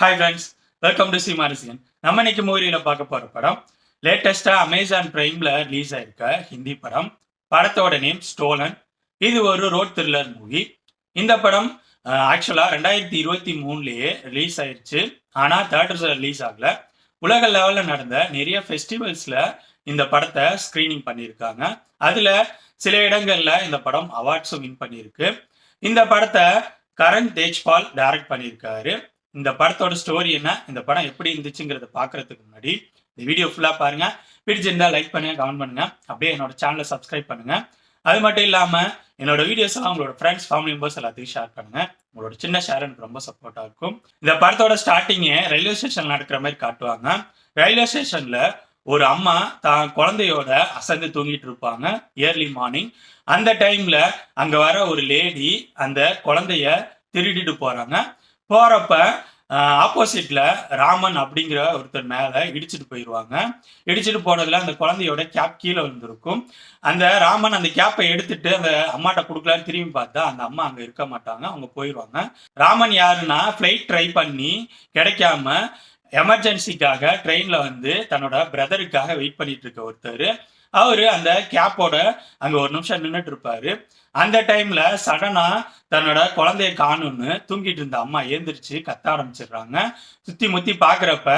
Hi friends welcome to சிமாரிசியன் நம்ம இன்னைக்கு மூவியில் பார்க்க போகிற படம் லேட்டஸ்ட்டாக அமேசான் பிரைமில் ரிலீஸ் ஆயிருக்க ஹிந்தி படம் படத்தோட நேம் ஸ்டோலன் இது ஒரு ரோட் த்ரில்லர் மூவி இந்த படம் ஆக்சுவலாக ரெண்டாயிரத்தி இருபத்தி மூணுலேயே ரிலீஸ் ஆயிடுச்சு ஆனால் தேட்டர்ஸில் ரிலீஸ் ஆகல. உலக லெவலில் நடந்த நிறைய ஃபெஸ்டிவல்ஸில் இந்த படத்தை ஸ்க்ரீனிங் பண்ணியிருக்காங்க. அதில் சில இடங்களில் இந்த படம் அவார்ட்ஸும் வின் பண்ணியிருக்கு. இந்த படத்தை கரண் தேஜ்பால் டைரக்ட் பண்ணியிருக்காரு. இந்த படத்தோட ஸ்டோரி என்ன? இந்த படம் எப்படி இருந்துச்சுங்கிறத பாக்குறதுக்கு முன்னாடி இந்த வீடியோ ஃபுல்லாக பாருங்க. பிடிச்சிருந்தா லைக் பண்ணுங்க கமெண்ட் பண்ணுங்க. அப்படியே என்னோட சேனலை சப்ஸ்கிரைப் பண்ணுங்க. அது மட்டும் இல்லாமல் என்னோட வீடியோஸ் எல்லாம் உங்களோட ஃப்ரெண்ட்ஸ் ஃபேமிலி மெம்பர்ஸ் எல்லாத்தையும் ஷேர் பண்ணுங்க. உங்களோட சின்ன ஷேர் எனக்கு ரொம்ப சப்போர்ட்டாக இருக்கும். இந்த படத்தோட ஸ்டார்டிங்கே ரயில்வே ஸ்டேஷன் நடக்கிற மாதிரி காட்டுவாங்க. ரயில்வே ஸ்டேஷன்ல ஒரு அம்மா தான் குழந்தையோட அசந்து தூங்கிட்டு இருப்பாங்க இயர்லி மார்னிங் அந்த டைம்ல அங்க வர ஒரு லேடி அந்த குழந்தைய திருடிட்டு போறாங்க. போறப்ப ஆப்போசிட்ல ராமன் அப்படிங்கிற ஒருத்தர் மேல இடிச்சிட்டு போயிடுவாங்க இடிச்சிட்டு போனதுல அந்த குழந்தையோட கேப் கீழே வந்திருக்கும் அந்த ராமன் அந்த கேப்பை எடுத்துட்டு அந்த அம்மாட்ட கொடுக்கலான்னு திரும்பி பார்த்தா அந்த அம்மா அங்க இருக்க மாட்டாங்க அவங்க போயிடுவாங்க ராமன் யாருன்னா ஃப்ளைட் ட்ரை பண்ணி கிடைக்காம எமர்ஜென்சிக்காக ட்ரெயின்ல வந்து தன்னோட பிரதருக்காக வெயிட் பண்ணிட்டு இருக்க ஒருத்தர். அவரு அந்த கேப்போட அங்க ஒரு நிமிஷம் நின்றுட்டு இருப்பாரு. அந்த டைம்ல சடனா தன்னோட குழந்தைய காணும்னு தூங்கிட்டு இருந்த அம்மா ஏந்திரிச்சு கத்த ஆரம்பிச்சிடுறாங்க. சுத்தி முத்தி பாக்குறப்ப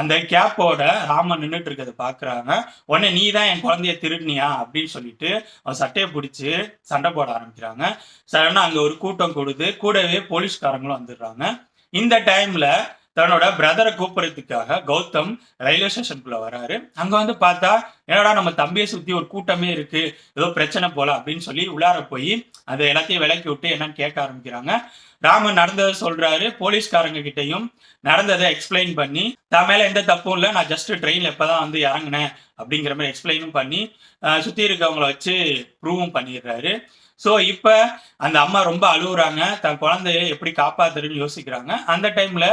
அந்த கேப்போட ராமன் நின்றுட்டு இருக்கிறத பாக்குறாங்க. உடனே நீ தான் என் குழந்தைய திருடினியா? அப்படின்னு சொல்லிட்டு அவன் சட்டையை பிடிச்சி சண்டை போட ஆரம்பிக்கிறாங்க. சடனா அங்க ஒரு கூட்டம் கொடுத்து கூடவே போலீஸ்காரங்களும் வந்துடுறாங்க. இந்த டைம்ல தன்னோட பிரதரை கூப்பிடுறதுக்காக கௌதம் ரயில்வே ஸ்டேஷனுக்குள்ள வராரு. அங்க வந்து பார்த்தா என்னடா நம்ம தம்பியை சுத்தி ஒரு கூட்டமே இருக்கு ஏதோ பிரச்சனை போல அப்படின்னு சொல்லி உள்ளார போய் அதை எல்லாத்தையும் விலக்கி விட்டு என்னன்னு கேட்க ஆரம்பிக்கிறாங்க. ராமன் நடந்ததை சொல்றாரு போலீஸ்காரங்க கிட்டையும் நடந்ததை எக்ஸ்பிளைன் பண்ணி தான் மேல எந்த தப்பும் இல்லை நான் ஜஸ்ட் ட்ரெயின்ல இப்பதான் வந்து இறங்கினேன் அப்படிங்கிற மாதிரி எக்ஸ்பிளைனும் பண்ணி அஹ், சுத்தி இருக்கவங்கள வச்சு ப்ரூவும் பண்ணிடுறாரு. ஸோ இப்போ அந்த அம்மா ரொம்ப அழுகுறாங்க தன் குழந்தைய எப்படி காப்பாத்துறதுன்னு யோசிக்கிறாங்க. அந்த டைம்ல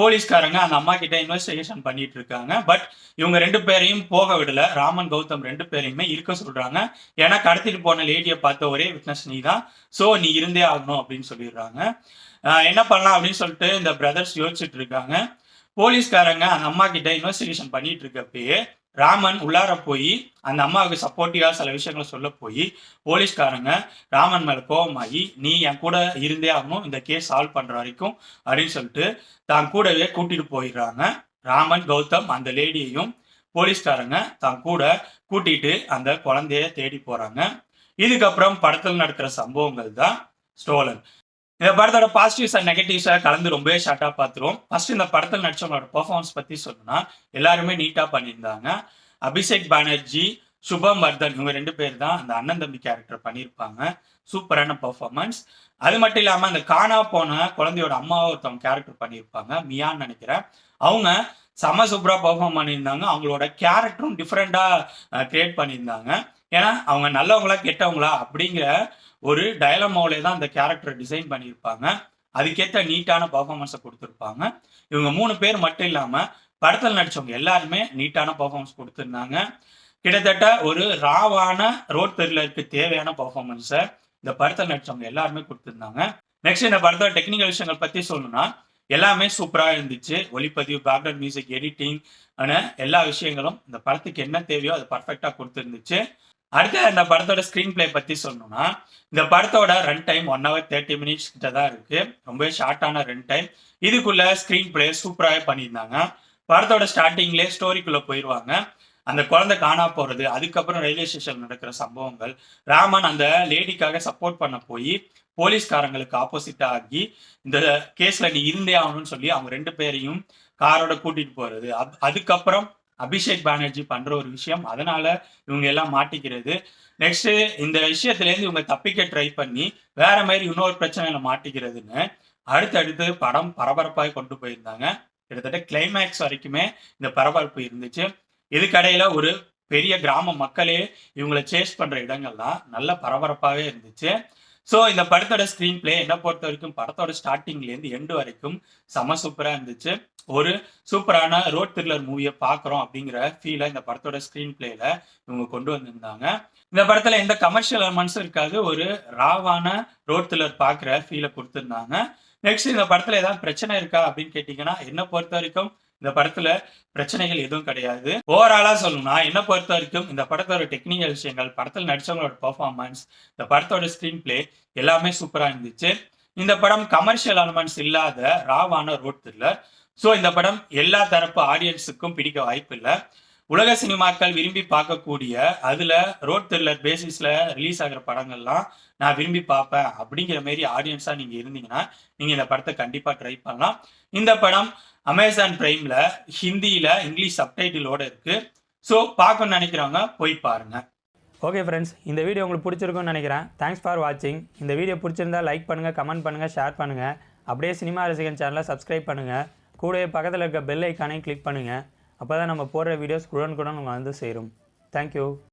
போலீஸ்காரங்க அந்த அம்மா கிட்ட இன்வெஸ்டிகேஷன் பண்ணிட்டு இருக்காங்க. பட் இவங்க ரெண்டு பேரையும் போக விடல. ராமன் கௌதம் ரெண்டு பேரையுமே இருக்க சொல்றாங்க. ஏன்னா கடத்திட்டு போன லேடியை பார்த்த ஒரே விட்னஸ் நீ தான் ஸோ நீ இருந்தே ஆகணும் அப்படின்னு சொல்லிடுறாங்க. என்ன பண்ணலாம் அப்படின்னு சொல்லிட்டு இந்த பிரதர்ஸ் யோசிச்சுட்டு இருக்காங்க. போலீஸ்காரங்க அந்த அம்மா கிட்ட இன்வெஸ்டிகேஷன் பண்ணிட்டு இருக்கப்பயே ராமன் உள்ளார போய் அந்த அம்மாவுக்கு சப்போர்ட்டிவாக சில விஷயங்களை சொல்ல போய் போலீஸ்காரங்க ராமன் மேலே கோபமாகி நீ என் கூட இருந்தே ஆகணும் இந்த கேஸ் சால்வ் பண்ணுற வரைக்கும் அப்படின்னு சொல்லிட்டு தான் கூடவே கூட்டிட்டு போயிடுறாங்க. ராமன் கௌதம் அந்த லேடியையும் போலீஸ்காரங்க தான் கூட கூட்டிட்டு அந்த குழந்தைய தேடி போறாங்க. இதுக்கப்புறம் படத்தில் நடக்கிற சம்பவங்கள் தான் ஸ்டோலன். இந்த படத்தோட பாசிட்டிவ்ஸ் அண்ட் நெகட்டிவ்ஸாக கலந்து ரொம்பவே ஷார்ட்டாக பார்த்துருவோம். ஃபர்ஸ்ட் இந்த படத்தில் நடிச்சவங்களோட பெர்ஃபார்மன்ஸ் பற்றி சொல்லணும்னா எல்லாருமே நீட்டாக பண்ணியிருந்தாங்க. அபிஷேக் பானர்ஜி சுபம் வர்தன் இவங்க ரெண்டு பேர் தான் அந்த அண்ணன் தம்பி கேரக்டர் பண்ணியிருப்பாங்க. சூப்பரான பர்ஃபார்மன்ஸ் அது மட்டும் இல்லாமல் அந்த காணா போன குழந்தையோட அம்மாவை ஒருத்தவங்க கேரக்டர் பண்ணியிருப்பாங்க மியான்னு நினைக்கிறேன். அவங்க செம சூப்பராக பெர்ஃபார்ம் பண்ணியிருந்தாங்க. அவங்களோட கேரக்டரும் டிஃப்ரெண்ட்டாக கிரியேட் பண்ணியிருந்தாங்க. ஏன்னா அவங்க நல்லவங்களா கெட்டவங்களா அப்படிங்கிற ஒரு டயலமோலே தான் அந்த கேரக்டரை டிசைன் பண்ணியிருப்பாங்க. அதுக்கேற்ற நீட்டான பர்ஃபார்மன்ஸை கொடுத்துருப்பாங்க. இவங்க மூணு பேர் மட்டும் இல்லாமல் படத்தில் நடித்தவங்க எல்லாருமே நீட்டான பர்ஃபார்மன்ஸ் கொடுத்துருந்தாங்க. கிட்டத்தட்ட ஒரு ராவான ரோட் த்ரில்லருக்கு தேவையான பர்ஃபார்மன்ஸை இந்த படத்தில் நடித்தவங்க எல்லாருமே கொடுத்துருந்தாங்க. நெக்ஸ்ட் இந்த படத்தோட டெக்னிக்கல் விஷயங்கள் பற்றி சொல்லணும்னா எல்லாமே சூப்பராக இருந்துச்சு. ஒளிப்பதிவு பேக்ரவுண்ட் மியூசிக் எடிட்டிங் எல்லா விஷயங்களும் இந்த படத்துக்கு என்ன தேவையோ அது பர்ஃபெக்டாக கொடுத்துருந்துச்சு. அடுத்து இந்த படத்தோட ஸ்க்ரீன் பிளே பற்றி சொல்லணும்னா இந்த படத்தோட run time one hour thirty minutes கிட்ட தான் இருக்கு. ரொம்பவே ஷார்ட்டான ரன் டைம் இதுக்குள்ள ஸ்க்ரீன் பிளே சூப்பராகவே பண்ணியிருந்தாங்க. படத்தோட ஸ்டார்டிங்லேயே ஸ்டோரிக்குள்ள போயிடுவாங்க அந்த குழந்தை காணா போறது அதுக்கப்புறம் ரயில்வே ஸ்டேஷன் நடக்கிற சம்பவங்கள் ராமன் அந்த லேடிக்காக சப்போர்ட் பண்ண போய் போலீஸ்காரங்களுக்கு ஆப்போசிட்டா ஆகி இந்த கேஸ்ல நீ இருந்தே ஆகணும்னு சொல்லி அவங்க ரெண்டு பேரையும் காரோட கூட்டிட்டு போறது. அப்- அதுக்கப்புறம் அபிஷேக் பானர்ஜி பண்ற ஒரு விஷயம். அதனால இவங்க எல்லாம் மாட்டிக்கிறது. நெக்ஸ்ட் இந்த விஷயத்துல இருந்து இவங்க தப்பிக்க ட்ரை பண்ணி வேற மாதிரி இன்னொரு பிரச்சனையில மாட்டிக்கிறதுன்னு அடுத்தடுத்து படம் பரபரப்பாக கொண்டு போயிருந்தாங்க. கிட்டத்தட்ட கிளைமேக்ஸ் வரைக்குமே இந்த பரபரப்பு இருந்துச்சு. இதுக்கடையில ஒரு பெரிய கிராம மக்களே இவங்களை சேஸ் பண்ற இடங்கள்லாம் நல்ல பரபரப்பாகவே இருந்துச்சு. ஸோ இந்த படத்தோட ஸ்க்ரீன் பிளே என்ன பொறுத்த வரைக்கும் படத்தோட ஸ்டார்டிங்லேருந்து எண்டு வரைக்கும் செம சூப்பராக இருந்துச்சு. ஒரு சூப்பரான ரோட் த்ரில்லர் மூவியை பார்க்குறோம் அப்படிங்கிற ஃபீலை இந்த படத்தோட ஸ்க்ரீன் பிளேல இவங்க கொண்டு வந்திருந்தாங்க. இந்த படத்தில் எந்த கமர்ஷியல் எலமெண்ட்ஸும் இருக்காது. ஒரு ராவான ரோட் த்ரில்லர் பார்க்குற ஃபீலை கொடுத்துருந்தாங்க. நெக்ஸ்ட் இந்த படத்தில் ஏதாவது பிரச்சனை இருக்கா அப்படின்னு கேட்டிங்கன்னா என்ன பொறுத்த வரைக்கும் இந்த படத்துல பிரச்சனைகள் எதுவும் கிடையாது. ஓவராலா சொல்லணும்னா என்ன பொறுத்த வரைக்கும் இந்த படத்தோட டெக்னிக்கல் விஷயங்கள் படத்தில் நடிச்சவங்களோட பர்ஃபார்மன்ஸ் இந்த படத்தோட ஸ்கிரீன் பிளே எல்லாமே சூப்பரா இருந்துச்சு. இந்த படம் கமர்ஷியல் எலமெண்ட்ஸ் இல்லாத ராவான ரோட் த்ரில்லர் ஸோ இந்த படம் எல்லா தரப்பு ஆடியன்ஸுக்கும் பிடிக்க வாய்ப்பு இல்லை உலக சினிமாக்கள் விரும்பி பார்க்கக்கூடிய அதுல ரோட் த்ரில்லர் பேசிஸ்ல ரிலீஸ் ஆகிற படங்கள்லாம் நான் விரும்பி பார்ப்பேன் அப்படிங்கிற மாரி ஆடியன்ஸா நீங்க இருந்தீங்கன்னா நீங்க இந்த படத்தை கண்டிப்பா ட்ரை பண்ணலாம். இந்த படம் அமேசான் பிரைம்ல ஹிந்தியில இங்கிலீஷ் சப்டைட்டிலோட இருக்கு. ஸோ பார்க்கணும்னு நினைக்கிறவங்க போய் பாருங்க. ஓகே ஃப்ரெண்ட்ஸ் இந்த வீடியோ உங்களுக்கு பிடிச்சிருக்கும்னு நினைக்கிறேன். தேங்க்ஸ் ஃபார் வாட்சிங் இந்த வீடியோ பிடிச்சிருந்தா லைக் பண்ணுங்கள் கமெண்ட் பண்ணுங்கள் ஷேர் பண்ணுங்கள் அப்படியே சினிமா ரசிகன் சேனலை சப்ஸ்கிரைப் பண்ணுங்கள் கூடவே பக்கத்தில் இருக்க பெல் ஐக்கானையும் கிளிக் பண்ணுங்கள் அப்போ தான் நம்ம போடுற வீடியோஸ் உடனுக்குடன் உங்களை வந்து சேரும். தேங்க்யூ